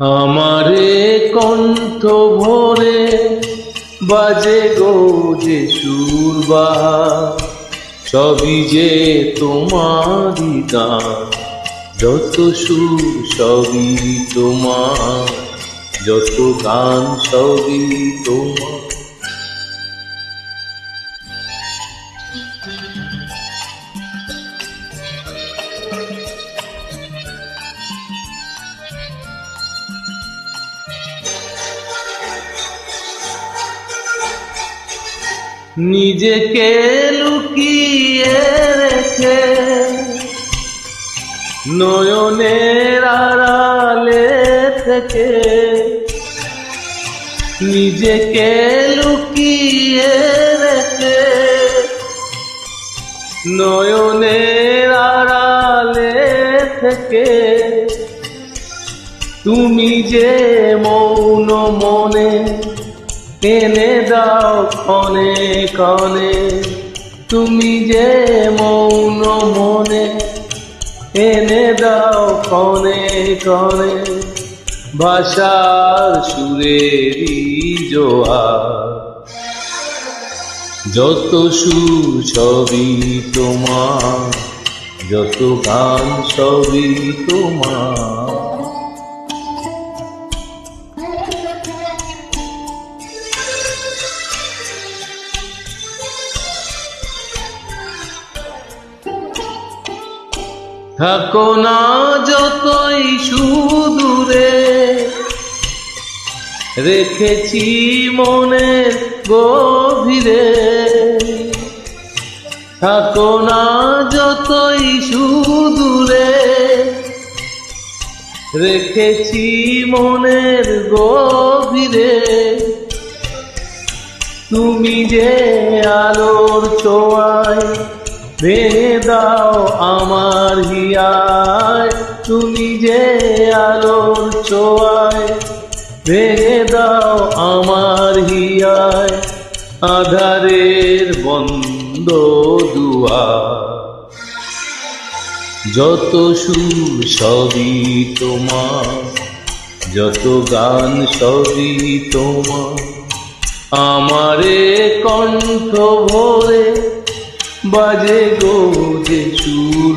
আমারে কণ্ঠ ভরে বাজে গো যে সুরবা সবই যে তোমারই গান। যত সুর, সবই তোমার, যত গান, সবই তোমার। নিজেকে লুকিয়ে রেখে নয়নের আড়ালে থেকে নিজেকে লুকিয়ে রেখে নয়নের আড়ালে থেকে তুমি যে মৌন মনে এনে দাও ক্ষণে ক্ষণে। তুমি যে মৌন মনে, এনে দাও ক্ষণে ক্ষণে। ভাষার সুরেরই জোয়ার যত সুর সবই তোমার, যত গান সবই তোমার। থাকো না যতই সুদূরে। রেখেছি মনের গভীরে। থাকো না যতই সুদূরে। রেখেছি মনের গভীরে। তুমি যে আলোর ছোঁয়ায় ভেঙে দাও আমার হিয়ায়, তুমি যে আলোর ছোঁয়ায়, ভেঙে দাও আমার হিয়ায়, আধারের বন্ধ দুয়ার। যত সুর সবই তোমার, যত গান সবই তোমার। আমারে কণ্ঠ ভরে বাজে গো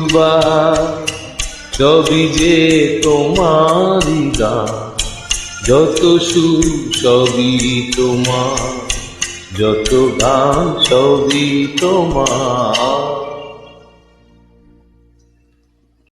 চুরবা সবই যে তোমারই গান যত সুর সবি তোমার যত গান সবি তোমার।